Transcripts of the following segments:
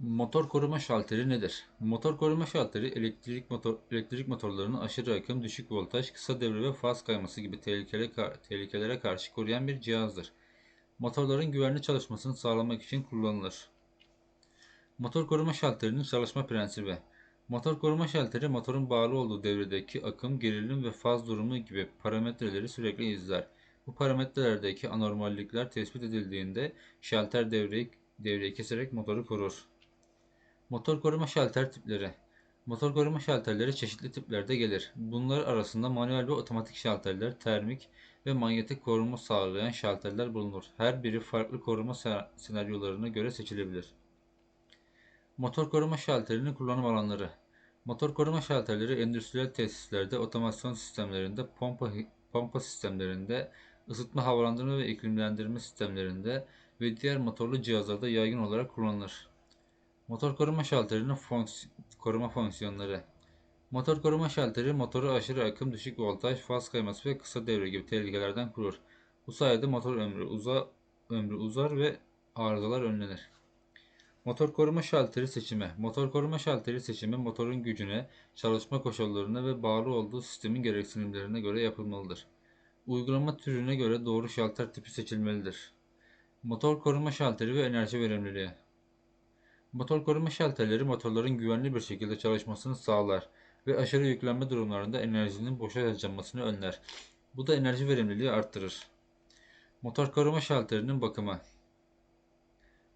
Motor koruma şalteri nedir? Motor koruma şalteri elektrik motor elektrik motorlarını aşırı akım, düşük voltaj, kısa devre ve faz kayması gibi tehlikeli tehlikelere karşı koruyan bir cihazdır. Motorların güvenli çalışmasını sağlamak için kullanılır. Motor koruma şalterinin çalışma prensibi. Motor koruma şalteri motorun bağlı olduğu devredeki akım, gerilim ve faz durumu gibi parametreleri sürekli izler. Bu parametrelerdeki anormallikler tespit edildiğinde şalter devreyi, devreyi keserek motoru korur. Motor koruma şalter tipleri. Motor koruma şalterleri çeşitli tiplerde gelir. Bunlar arasında manuel ve otomatik şalterler, termik ve manyetik koruma sağlayan şalterler bulunur. Her biri farklı koruma senaryolarına göre seçilebilir. Motor koruma şalterinin kullanım alanları. Motor koruma şalterleri endüstriyel tesislerde, otomasyon sistemlerinde, pompa, pompa sistemlerinde, ısıtma, havalandırma ve iklimlendirme sistemlerinde ve diğer motorlu cihazlarda yaygın olarak kullanılır. Motor koruma şalterinin fonks koruma fonksiyonları. Motor koruma şalteri motoru aşırı akım, düşük voltaj, faz kayması ve kısa devre gibi tehlikelerden korur. Bu sayede motor ömrü, uza, ömrü uzar ve arızalar önlenir. Motor koruma şalteri seçimi. Motor koruma şalteri seçimi motorun gücüne, çalışma koşullarına ve bağlı olduğu sistemin gereksinimlerine göre yapılmalıdır. Uygulama türüne göre doğru şalter tipi seçilmelidir. Motor koruma şalteri ve enerji verimliliği. Motor koruma şalterleri motorların güvenli bir şekilde çalışmasını sağlar ve aşırı yüklenme durumlarında enerjinin boşa harcanmasını önler. Bu da enerji verimliliği arttırır. Motor koruma şalterinin bakımı.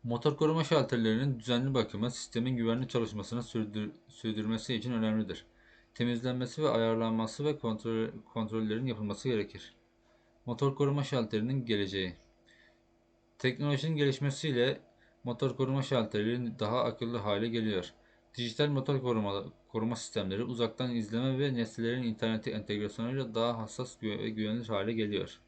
Motor koruma şalterlerinin düzenli bakımı sistemin güvenli çalışmasını sürdür sürdürmesi için önemlidir. Temizlenmesi ve ayarlanması ve kontrol kontrollerin yapılması gerekir. Motor koruma şalterinin geleceği. Teknolojinin gelişmesiyle motor koruma şalterleri daha akıllı hale geliyor. Dijital motor koruma, koruma sistemleri uzaktan izleme ve nesnelerin internete entegrasyonuyla daha hassas ve güvenilir hale geliyor.